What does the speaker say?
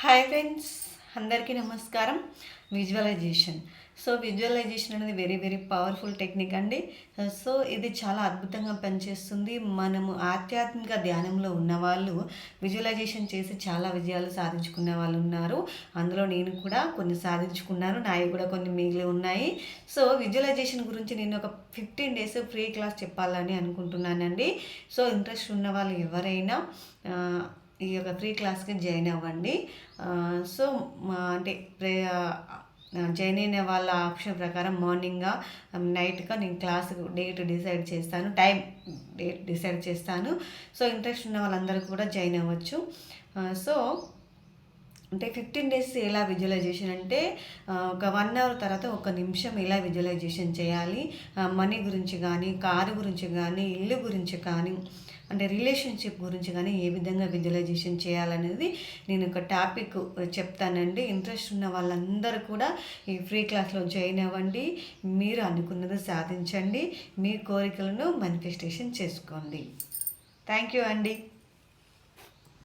Hi friends అందరికీ నమస్కారం. Visualization so visualization అనేది వెరీ వెరీ పవర్ఫుల్ టెక్నిక్ అండి. సో ఇది చాలా అద్భుతంగా పనిచేస్తుంది. మనము ఆధ్యాత్మిక ధ్యానంలో ఉన్నవాళ్ళు విజువలైజేషన్ చేసి చాలా విజయాలు సాధించుకునే వాళ్ళు ఉన్నారు. అందులో నేను కూడా కొన్ని సాధించుకున్నాను. నావి కూడా కొన్ని మిగిలి ఉన్నాయి. సో విజువలైజేషన్ గురించి నేను ఒక ఫిఫ్టీన్ డేస్ ఫ్రీ క్లాస్ చెప్పాలని అనుకుంటున్నానండి. సో ఇంట్రెస్ట్ ఉన్న వాళ్ళు ఎవరైనా ఈ యొక్క ఫ్రీ క్లాస్కి జాయిన్ అవ్వండి. సో మా అంటే జాయిన్ అయిన వాళ్ళ ఆప్షన్ ప్రకారం మార్నింగ్గా నైట్గా నేను క్లాస్ డేట్ డిసైడ్ చేస్తాను టైం డేట్ డిసైడ్ చేస్తాను. సో ఇంట్రెస్ట్ ఉన్న వాళ్ళందరూ కూడా జాయిన్ అవ్వచ్చు. సో అంటే ఫిఫ్టీన్ డేస్ ఎలా విజువలైజేషన్ అంటే ఒక వన్ అవర్ తర్వాత ఒక నిమిషం ఎలా విజువలైజేషన్ చేయాలి? మనీ గురించి కానీ కారు గురించి కానీ ఇల్లు గురించి కానీ అంటే రిలేషన్షిప్ గురించి కానీ ఏ విధంగా విజువలైజేషన్ చేయాలనేది నేను ఒక టాపిక్ చెప్తానండి. ఇంట్రెస్ట్ ఉన్న వాళ్ళందరూ కూడా ఈ ఫ్రీ క్లాస్లో జాయిన్ అవ్వండి. మీరు అనుకున్నది సాధించండి. మీ కోరికలను మేనిఫెస్టేషన్ చేసుకోండి. థ్యాంక్ యూ అండి.